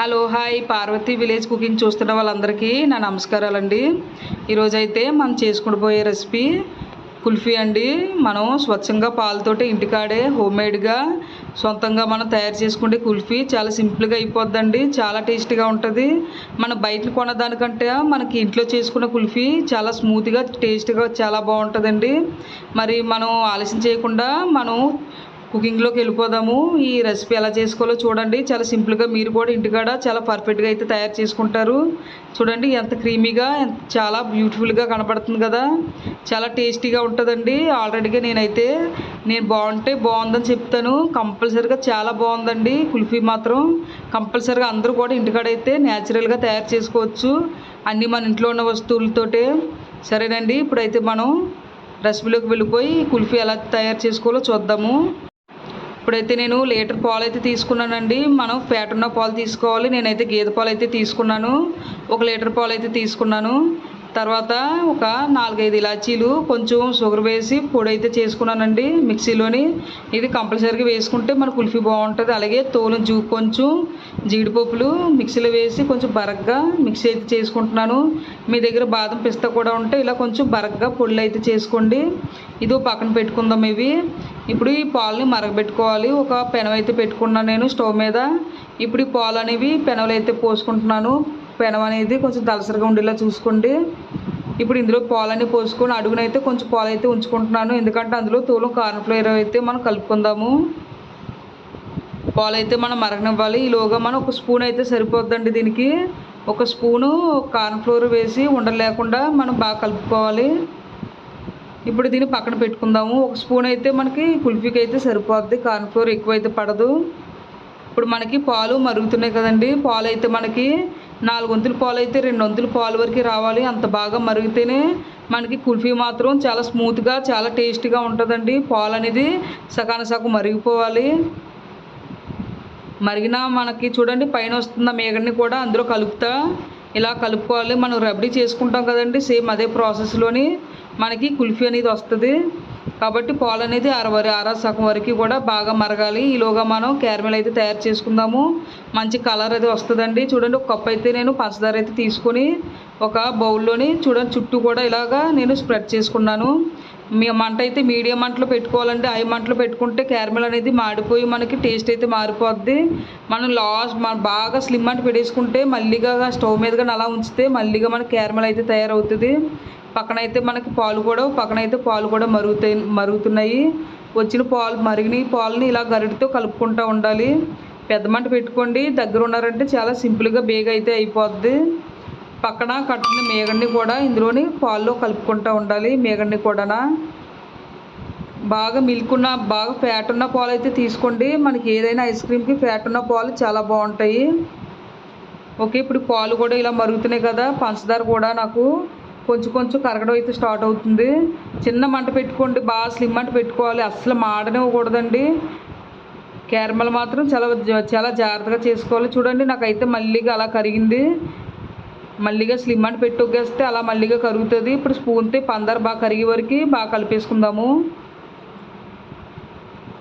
Hello hi. Parvathi village cooking చూస్తున్న వాళ్ళందరికీ నా నమస్కారాలండి. ఈరోజైతే మనం చేసుకునిపోయే రెసిపీ కుల్ఫీ అండి. మనం స్వచ్ఛంగా పాలతోటి ఇంటికాడే హోమ్మేడ్గా సొంతంగా మనం తయారు చేసుకుంటే కుల్ఫీ చాలా సింపుల్గా అయిపోద్దండి. చాలా టేస్టీగా ఉంటుంది. మన బయట కొన్నదానికంటే మనకి ఇంట్లో చేసుకున్న కుల్ఫీ చాలా స్మూత్గా టేస్ట్గా చాలా బాగుంటుందండి. మరి మనం ఆలస్యం చేయకుండా మనం కుకింగ్లోకి వెళ్ళిపోదాము. ఈ రెసిపీ ఎలా చేసుకోవాలో చూడండి. చాలా సింపుల్గా మీరు కూడా ఇంటికాడ చాలా పర్ఫెక్ట్గా అయితే తయారు చేసుకుంటారు. చూడండి ఎంత క్రీమీగా చాలా బ్యూటిఫుల్గా కనబడుతుంది కదా. చాలా టేస్టీగా ఉంటుందండి. ఆల్రెడీగా నేనైతే నేను బాగుంటే బాగుందని చెప్తాను. కంపల్సరీగా చాలా బాగుందండి. కుల్ఫీ మాత్రం కంపల్సరీగా అందరూ కూడా ఇంటికాడైతే న్యాచురల్గా తయారు చేసుకోవచ్చు. అన్నీ మన ఇంట్లో ఉన్న వస్తువులతోటే. సరేనండి ఇప్పుడైతే మనం రెసిపీలోకి వెళ్ళిపోయి కుల్ఫీ ఎలా తయారు చేసుకోవాలో చూద్దాము. ఇప్పుడైతే నేను లీటర్ పాలు అయితే తీసుకున్నానండి. మనం ఫ్యాట్ ఉన్న పాలు తీసుకోవాలి. నేనైతే గేదె పాలు అయితే తీసుకున్నాను. ఒక లీటర్ పాలు అయితే తీసుకున్నాను. తర్వాత ఒక నాలుగైదు ఇలాచీలు కొంచెం షుగర్ వేసి పొడి అయితే చేసుకున్నానండి మిక్సీలోని. ఇది కంపల్సరీగా వేసుకుంటే మన కుల్ఫీ బాగుంటుంది. అలాగే తోలు జూ కొంచెం జీడిపప్పులు మిక్సీలో వేసి కొంచెం బరగ్గా మిక్సీ అయితే చేసుకుంటున్నాను. మీ దగ్గర బాదం పిస్తా కూడా ఉంటే ఇలా కొంచెం బరగ్గా పొడులు అయితే చేసుకోండి. ఇది పక్కన పెట్టుకుందాం ఇవి. ఇప్పుడు ఈ పాలని మరగబెట్టుకోవాలి. ఒక పెనం అయితే పెట్టుకున్నాను నేను స్టవ్ మీద. ఇప్పుడు ఈ పాలు అనేవి పెనవలు అయితే పోసుకుంటున్నాను. పెనం అనేది కొంచెం దలసరిగా ఉండేలా చూసుకోండి. ఇప్పుడు ఇందులో పాలన్నీ పోసుకొని అడుగునైతే కొంచెం పాలు అయితే ఉంచుకుంటున్నాను. ఎందుకంటే అందులో తూలం కార్న్ఫ్లవర్ అయితే మనం కలుపుకుందాము. పాలు అయితే మనం మరగనివ్వాలి. ఈలోగా మనం ఒక స్పూన్ అయితే సరిపోద్దండి దీనికి. ఒక స్పూను కార్న్ఫ్లోర్ వేసి ఉండలేకుండా మనం బాగా కలుపుకోవాలి. ఇప్పుడు దీన్ని పక్కన పెట్టుకుందాము. ఒక స్పూన్ అయితే మనకి కుల్ఫీకి అయితే సరిపోద్ది. కార్న్ఫ్లోర్ ఎక్కువ అయితే పడదు. ఇప్పుడు మనకి పాలు మరుగుతున్నాయి కదండి. పాలు అయితే మనకి నాలుగు వంతుల పాలు అయితే రెండు వంతుల పాలు వరకు రావాలి. అంత బాగా మరిగితేనే మనకి కుల్ఫీ మాత్రం చాలా స్మూత్గా చాలా టేస్టీగా ఉంటుందండి. పాలు అనేది సగాన సగం మరిగిపోవాలి. మరిగిన మనకి చూడండి పైన వస్తున్న మేగడిని కూడా అందులో కలుపుతా. ఇలా కలుపుకోవాలి. మనం రబడీ చేసుకుంటాం కదండి. సేమ్ అదే ప్రాసెస్లోని మనకి కుల్ఫీ అనేది వస్తుంది. కాబట్టి పాలు అనేది అరవై అర సగం వరకు కూడా బాగా మరగాలి. ఈలోగా మనం క్యారమెల్ అయితే తయారు చేసుకుందాము. మంచి కలర్ అది వస్తుందండి. చూడండి ఒక కప్ అయితే నేను పంచదార అయితే తీసుకొని ఒక బౌల్లోని చూడండి చుట్టూ కూడా ఇలాగా నేను స్ప్రెడ్ చేసుకున్నాను. మీ మంట అయితే మీడియం మంటలో పెట్టుకోవాలండి. ఐ మంటలో పెట్టుకుంటే క్యారమెల్ అనేది మాడిపోయి మనకి టేస్ట్ అయితే మారిపోద్ది. మనం లాస్ట్ మన బాగా స్లిమ్ అంట పెట్టేసుకుంటే మళ్ళీగా స్టవ్ మీదగా అలా ఉంచితే మళ్ళీగా మనకి క్యారమెల్ అయితే తయారవుతుంది. పక్కనైతే మనకి పాలు కూడా పక్కన అయితే పాలు కూడా మరుగుతాయి మరుగుతున్నాయి. వచ్చిన పాలు మరిగిన పాలని ఇలా గరిటితో కలుపుకుంటూ ఉండాలి. పెద్ద మంట పెట్టుకోండి. దగ్గర ఉన్నారంటే చాలా సింపుల్గా బేగ అయితే అయిపోద్ది. పక్కన కట్టిన మేగడిని కూడా ఇందులోని పాల్లో కలుపుకుంటూ ఉండాలి మేగడిని కూడా బాగా మిల్క్ ఉన్న బాగా ఫ్యాట్ ఉన్న పాలు అయితే తీసుకోండి. మనకి ఏదైనా ఐస్ క్రీమ్కి ఫ్యాట్ ఉన్న పాలు చాలా బాగుంటాయి. ఓకే ఇప్పుడు పాలు కూడా ఇలా మరుగుతున్నాయి కదా పంచదార కూడా నాకు కొంచెం కొంచెం కరగడం అయితే స్టార్ట్ అవుతుంది. చిన్న మంట పెట్టుకోండి. బాగా స్లిమ్ మంట పెట్టుకోవాలి. అస్సలు మాడనివ్వకూడదండి. క్యారమల్ మాత్రం చాలా జా- చాలా జాగ్రత్తగా చేసుకోవాలి. చూడండి నాకైతే మళ్ళీగా అలా కరిగింది. మళ్ళీగా స్లిమ్ అండ్ పెట్టుకేస్తే అలా మళ్ళీగా కరుగుతుంది. ఇప్పుడు స్పూన్తో పందరు బాగా కరిగే వరకు బాగా కలిపేసుకుందాము.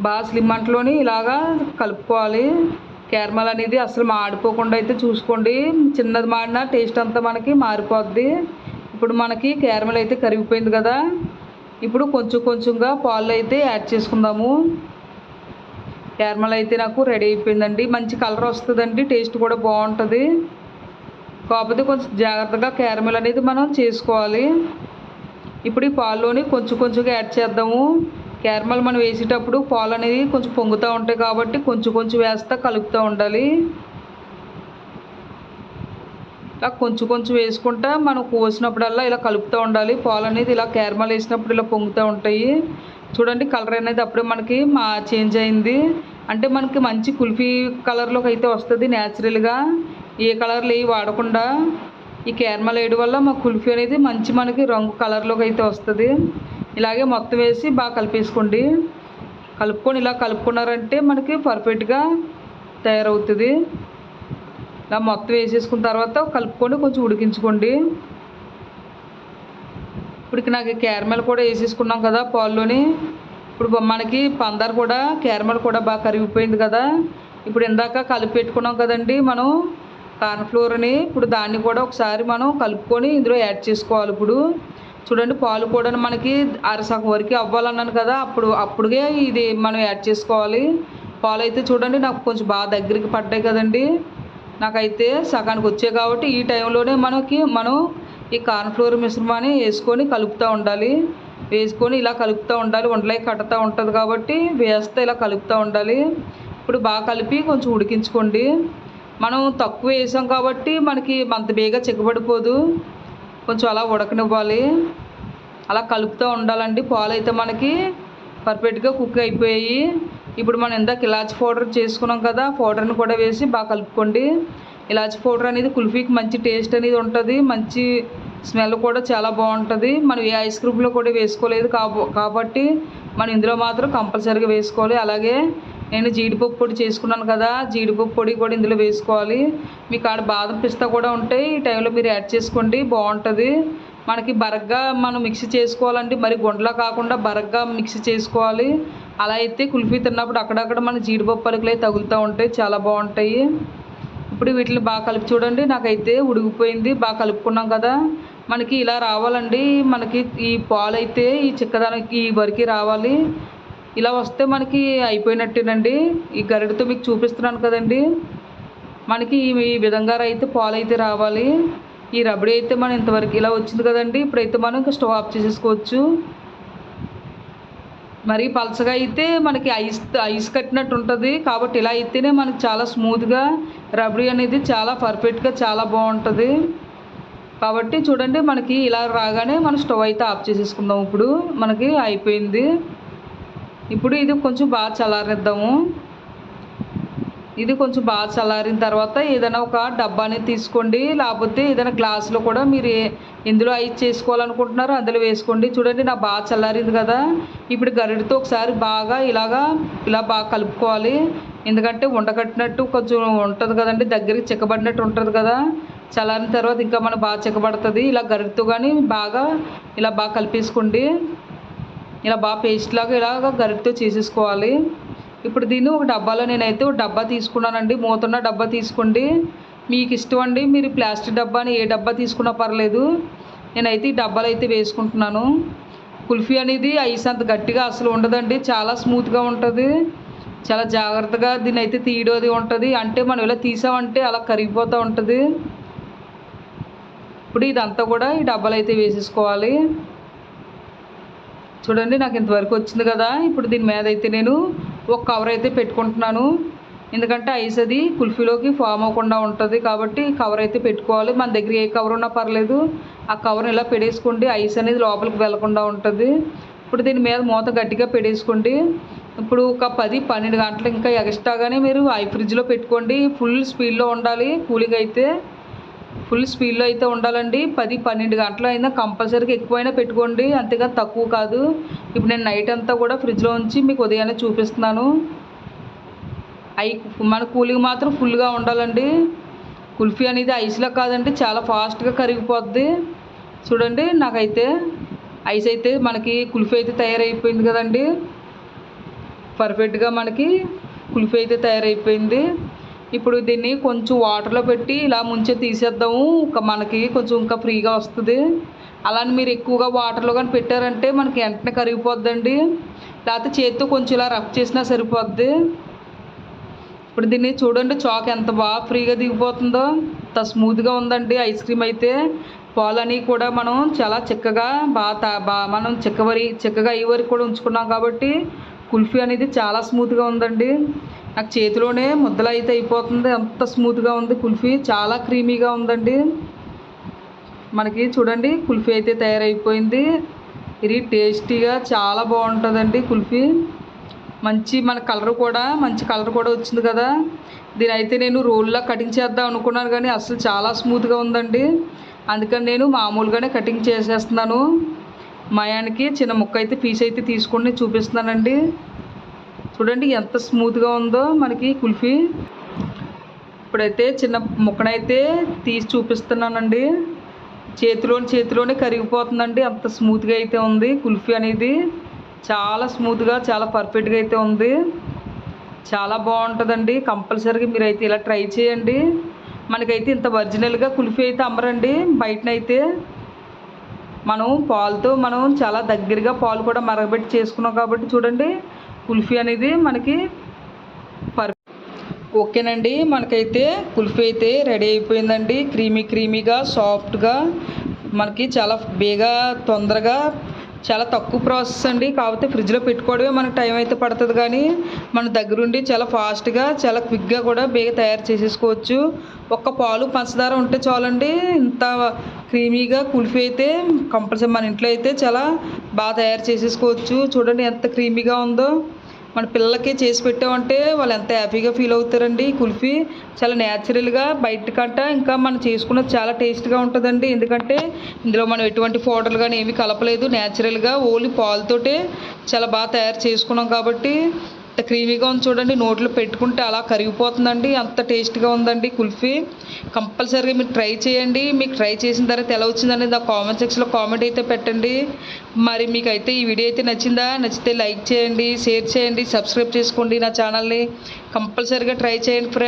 బాగా స్లిమ్ అంట్లోని ఇలాగా కలుపుకోవాలి. క్యారమల్ అనేది అసలు మాడిపోకుండా అయితే చూసుకోండి. చిన్నది మాడినా టేస్ట్ అంతా మనకి మారిపోద్ది. ఇప్పుడు మనకి క్యారమల్ అయితే కరిగిపోయింది కదా. ఇప్పుడు కొంచెం కొంచెంగా పాలు అయితే యాడ్ చేసుకుందాము. క్యారమల్ అయితే నాకు రెడీ అయిపోయిందండి. మంచి కలర్ వస్తుందండి. టేస్ట్ కూడా బాగుంటుంది. కాకపోతే కొంచెం జాగ్రత్తగా క్యారమల్ అనేది మనం చేసుకోవాలి. ఇప్పుడు ఈ పాల్లోని కొంచెం కొంచెంగా యాడ్ చేద్దాము. క్యారమల్ మనం వేసేటప్పుడు పాలు అనేది కొంచెం పొంగుతూ ఉంటాయి కాబట్టి కొంచెం కొంచెం వేస్తా కలుపుతూ ఉండాలి. ఇలా కొంచెం కొంచెం వేసుకుంటా మనం కోసినప్పుడల్లా ఇలా కలుపుతూ ఉండాలి. పాలు అనేది ఇలా క్యారమల్ వేసినప్పుడు ఇలా పొంగుతూ ఉంటాయి. చూడండి కలర్ అనేది అప్పుడే మనకి మా చేంజ్ అయింది. అంటే మనకి మంచి కుల్ఫీ కలర్లోకి అయితే వస్తుంది న్యాచురల్గా ఏ కలర్లు ఏవి వాడకుండా ఈ క్యారమల్ వేయడం వల్ల మా కుల్ఫీ అనేది మంచి మనకి రంగు కలర్లోకి అయితే వస్తుంది. ఇలాగే మొత్తం వేసి బాగా కలిపేసుకోండి. కలుపుకొని ఇలా కలుపుకున్నారంటే మనకి పర్ఫెక్ట్గా తయారవుతుంది. ఇలా మొత్తం వేసేసుకున్న తర్వాత కలుపుకొని కొంచెం ఉడికించుకోండి. ఇప్పుడు నాకు క్యారమెల్ కూడా వేసేసుకున్నాం కదా పాల్లోని. ఇప్పుడు మనకి పందారు కూడా క్యారమెల్ కూడా బాగా కరిగిపోయింది కదా. ఇప్పుడు ఇందాక కలిపి పెట్టుకున్నాం కదండి మనం కార్న్ఫ్లోర్ని. ఇప్పుడు దాన్ని కూడా ఒకసారి మనం కలుపుకొని ఇందులో యాడ్ చేసుకోవాలి ఇప్పుడు. చూడండి పాలు కూడా మనకి అరసగం వరకు అవ్వాలన్నాను కదా. అప్పుడు అప్పుడుగే ఇది మనం యాడ్ చేసుకోవాలి. పాలు అయితే చూడండి నాకు కొంచెం బాగా దగ్గరికి పడ్డాయి కదండి. నాకైతే సగానికి వచ్చాయి కాబట్టి ఈ టైంలోనే మనకి మనం ఈ కార్న్ఫ్లోర్ మిశ్రమాన్ని వేసుకొని కలుపుతూ ఉండాలి. వేసుకొని ఇలా కలుపుతూ ఉండాలి. ఉండలే కట్టుతూ ఉంటుంది కాబట్టి వేస్తే ఇలా కలుపుతూ ఉండాలి. ఇప్పుడు బాగా కలిపి కొంచెం ఉడికించుకోండి. మనం తక్కువ వేసాం కాబట్టి మనకి అంత బేగా చిక్కబడిపోదు. కొంచెం అలా ఉడకనివ్వాలి. అలా కలుపుతూ ఉండాలండి. పాలు అయితే మనకి పర్ఫెక్ట్గా కుక్ అయిపోయాయి. ఇప్పుడు మనం ఇందాక ఇలాచి పౌడర్ చేసుకున్నాం కదా పౌడర్ని కూడా వేసి బాగా కలుపుకోండి. ఇలాచి పౌడర్ అనేది కుల్ఫీకి మంచి టేస్ట్ అనేది ఉంటుంది మంచి స్మెల్ కూడా చాలా బాగుంటుంది. మనం ఏ ఐస్ క్రీమ్లో కూడా వేసుకోలేదు కాబ కాబట్టి మనం ఇందులో మాత్రం కంపల్సరీగా వేసుకోవాలి. అలాగే నేను జీడిపప్పు పొడి చేసుకున్నాను కదా జీడిపప్పు పొడి కూడా ఇందులో వేసుకోవాలి. మీకు ఆడ బాదం పిస్తా కూడా ఉంటాయి ఈ టైంలో మీరు యాడ్ చేసుకోండి బాగుంటుంది. మనకి బరగ్గా మనం మిక్సీ చేసుకోవాలండి మరి గుండ్లా కాకుండా బరగ్గా మిక్సీ చేసుకోవాలి. అలా అయితే కుల్ఫీ తిన్నప్పుడు అక్కడక్కడ మన జీడిపప్పు పలుకులు అయితే తగులుతూ ఉంటాయి చాలా బాగుంటాయి. ఇప్పుడు వీటిని బాగా కలిపి చూడండి నాకైతే ఉడికిపోయింది బాగా కలుపుకున్నాం కదా. మనకి ఇలా రావాలండి మనకి ఈ పాలు అయితే ఈ చిక్కదానికి ఈ వరకు రావాలి. ఇలా వస్తే మనకి అయిపోయినట్టేనండి. ఈ గరిటతో మీకు చూపిస్తున్నాను కదండి. మనకి ఈ విధంగా అయితే పాలు అయితే రావాలి. ఈ రబడి అయితే మనం ఇంతవరకు ఇలా వచ్చింది కదండి. ఇప్పుడైతే మనం ఇంకా స్టవ్ ఆఫ్ చేసేసుకోవచ్చు. మరి పలసగా అయితే మనకి ఐస్ ఐస్ కట్టినట్టు ఉంటుంది. కాబట్టి ఇలా అయితేనే మనకి చాలా స్మూత్గా రబడీ అనేది చాలా పర్ఫెక్ట్గా చాలా బాగుంటుంది. కాబట్టి చూడండి మనకి ఇలా రాగానే మనం స్టవ్ అయితే ఆఫ్ చేసేసుకుందాం. ఇప్పుడు మనకి అయిపోయింది. ఇప్పుడు ఇది కొంచెం బాగా చల్లారిద్దాము. ఇది కొంచెం బాగా చల్లారిన తర్వాత ఏదైనా ఒక డబ్బాని తీసుకోండి. లేకపోతే ఏదైనా గ్లాసులో కూడా మీరు ఇందులో ఎందులో ఐస్ చేసుకోవాలనుకుంటున్నారో అందులో వేసుకోండి. చూడండి నా బాగా చల్లారింది కదా. ఇప్పుడు గరిటతో ఒకసారి బాగా ఇలాగా ఇలా బాగా కలుపుకోవాలి. ఎందుకంటే ఉండకట్టినట్టు కొంచెం ఉంటుంది కదండి. దగ్గరికి చిక్కబడినట్టు ఉంటుంది కదా. చల్లారిన తర్వాత ఇంకా మనం బాగా చిక్కబడుతుంది. ఇలా గరిటతో కానీ బాగా ఇలా బాగా కలిపేసుకోండి. ఇలా బాగా పేస్ట్ లాగా ఇలాగ గరిటతో చేసేసుకోవాలి. ఇప్పుడు దీన్ని ఒక డబ్బాలో నేనైతే ఒక డబ్బా తీసుకున్నానండి. మూతున్న డబ్బా తీసుకోండి. మీకు ఇష్టం అండి మీరు ప్లాస్టిక్ డబ్బాని ఏ డబ్బా తీసుకున్నా పర్లేదు. నేనైతే ఈ డబ్బాలో అయితే వేసుకుంటున్నాను. కుల్ఫీ అనేది ఐస్ అంత గట్టిగా అసలు ఉండదండి. చాలా స్మూత్గా ఉంటుంది. చాలా జాగ్రత్తగా దీన్ని అయితే తీయడోది ఉంటుంది. అంటే మనం ఇలా తీసామంటే అలా కరిగిపోతూ ఉంటుంది. ఇప్పుడు ఇదంతా కూడా ఈ డబ్బాలు అయితే వేసేసుకోవాలి. చూడండి నాకు ఇంతవరకు వచ్చింది కదా. ఇప్పుడు దీని మీద అయితే నేను ఒక కవర్ అయితే పెట్టుకుంటున్నాను. ఎందుకంటే ఐస్ అది కుల్ఫీలోకి ఫామ్ అవ్వకుండా ఉంటుంది కాబట్టి కవర్ అయితే పెట్టుకోవాలి. మన దగ్గర ఏ కవర్ ఉన్నా పర్లేదు. ఆ కవర్ని ఇలా పెడేసుకోండి. ఐస్ అనేది లోపలికి వెళ్ళకుండా ఉంటుంది. ఇప్పుడు దీని మీద మూత గట్టిగా పెడేసుకోండి. ఇప్పుడు ఒక పది పన్నెండు గంటలు ఇంకా ఎక్స్ట్రాగానే మీరు హై ఫ్రిడ్జ్లో పెట్టుకోండి. ఫుల్ స్పీడ్లో ఉండాలి కూలింగ్ అయితే. ఫుల్ స్పీడ్లో అయితే ఉండాలండి. పది పన్నెండు గంటలు అయినా కంపల్సరీగా ఎక్కువైనా పెట్టుకోండి. అంతేగా తక్కువ కాదు. ఇప్పుడు నేను నైట్ అంతా కూడా ఫ్రిడ్జ్లో ఉంచి మీకు ఉదయాన్నే చూపిస్తున్నాను. ఐ మన కూలింగ్ మాత్రం ఫుల్గా ఉండాలండి. కుల్ఫీ అనేది ఐస్లో కాదండి. చాలా ఫాస్ట్గా కరిగిపోద్ది. చూడండి నాకైతే ఐస్ అయితే మనకి కుల్ఫీ అయితే తయారైపోయింది కదండి. పర్ఫెక్ట్గా మనకి కుల్ఫీ అయితే తయారైపోయింది. ఇప్పుడు దీన్ని కొంచెం వాటర్లో పెట్టి ఇలా ముంచే తీసేద్దాము. ఇంకా మనకి కొంచెం ఇంకా ఫ్రీగా వస్తుంది. అలానే మీరు ఎక్కువగా వాటర్లో కానీ పెట్టారంటే మనకి వెంటనే కరిగిపోద్దండి. లేకపోతే చేతితో కొంచెం ఇలా రఫ్ చేసినా సరిపోద్ది. ఇప్పుడు దీన్ని చూడండి చాక్ ఎంత బాగా ఫ్రీగా దిగిపోతుందో. అంత స్మూత్గా ఉందండి ఐస్ క్రీమ్ అయితే. పాలని కూడా మనం చాలా చిక్కగా బాగా బా మనం చిక్కవరి చిక్కగా అయ్యే వరకు కూడా ఉంచుకున్నాం కాబట్టి కుల్ఫీ అనేది చాలా స్మూత్గా ఉందండి. నాకు చేతిలోనే ముద్దలు అయితే అయిపోతుంది. అంత స్మూత్గా ఉంది కుల్ఫీ. చాలా క్రీమీగా ఉందండి. మనకి చూడండి కుల్ఫీ అయితే తయారైపోయింది. ఇది టేస్టీగా చాలా బాగుంటుందండి కుల్ఫీ. మంచి మన కలర్ కూడా మంచి కలర్ కూడా వచ్చింది కదా. దీని అయితే నేను రోల్లా కటింగ్ చేద్దాం అనుకున్నాను కానీ అసలు చాలా స్మూత్గా ఉందండి. అందుకని నేను మామూలుగానే కటింగ్ చేసేస్తున్నాను. మయానికి చిన్న ముక్క అయితే పీస్ అయితే తీసుకుని చూపిస్తున్నానండి. చూడండి ఎంత స్మూత్గా ఉందో మనకి కుల్ఫీ. ఇప్పుడైతే చిన్న ముక్కనైతే తీసి చూపిస్తున్నానండి. చేతిలోని చేతిలోనే కరిగిపోతుందండి. అంత స్మూత్గా అయితే ఉంది కుల్ఫీ అనేది. చాలా స్మూత్గా చాలా పర్ఫెక్ట్గా అయితే ఉంది. చాలా బాగుంటుందండి. కంపల్సరీగా మీరైతే ఇలా ట్రై చేయండి. మనకైతే ఇంత ఒరిజినల్గా కుల్ఫీ అయితే అమ్మరండి. బయటనైతే మనం పాలతో మనం చాలా దగ్గరగా పాలు కూడా మరగబెట్టి చేసుకున్నాం కాబట్టి చూడండి. కుల్ఫీ అనేది మనకి పర్ ఓకేనండి. మనకైతే కుల్ఫీ అయితే రెడీ అయిపోయిందండి. క్రీమీ క్రీమీగా సాఫ్ట్గా మనకి చాలా బేగా తొందరగా చాలా తక్కువ ప్రాసెస్ అండి. కాకపోతే ఫ్రిడ్జ్లో పెట్టుకోవడమే మనకు టైం అయితే పడుతుంది కానీ మన దగ్గరుండి చాలా ఫాస్ట్గా చాలా క్విక్గా కూడా బేగా తయారు చేసేసుకోవచ్చు. ఒక్క పాలు పంచదార ఉంటే చాలండి. ఇంత క్రీమీగా కుల్ఫీ అయితే కంపల్సరీ మన ఇంట్లో అయితే చాలా బాగా తయారు చేసేసుకోవచ్చు. చూడండి ఎంత క్రీమీగా ఉందో. మన పిల్లలకి చేసి పెట్టామంటే వాళ్ళు ఎంత హ్యాపీగా ఫీల్ అవుతారండి కుల్ఫీ. చాలా న్యాచురల్గా బయట కంట ఇంకా మనం చేసుకున్నది చాలా టేస్ట్గా ఉంటుందండి. ఎందుకంటే ఇందులో మనం ఎటువంటి పౌడర్లు కానీ ఏమీ కలపలేదు. న్యాచురల్గా ఓన్లీ పాలతోటే చాలా బాగా తయారు చేసుకున్నాం కాబట్టి ఎంత క్రీమీగా ఉంది చూడండి. నోట్లో పెట్టుకుంటే అలా కరిగిపోతుందండి. అంత టేస్ట్గా ఉందండి కుల్ఫీ. కంపల్సరీగా మీరు ట్రై చేయండి. మీకు ట్రై చేసిన తర్వాత ఎలా వచ్చిందనేది నా కామెంట్ సెక్షన్లో కామెంట్ అయితే పెట్టండి. మరి మీకు అయితే ఈ వీడియో అయితే నచ్చిందా? నచ్చితే లైక్ చేయండి షేర్ చేయండి సబ్స్క్రైబ్ చేసుకోండి నా ఛానల్ని. కంపల్సరీగా ట్రై చేయండి ఫ్రెండ్స్.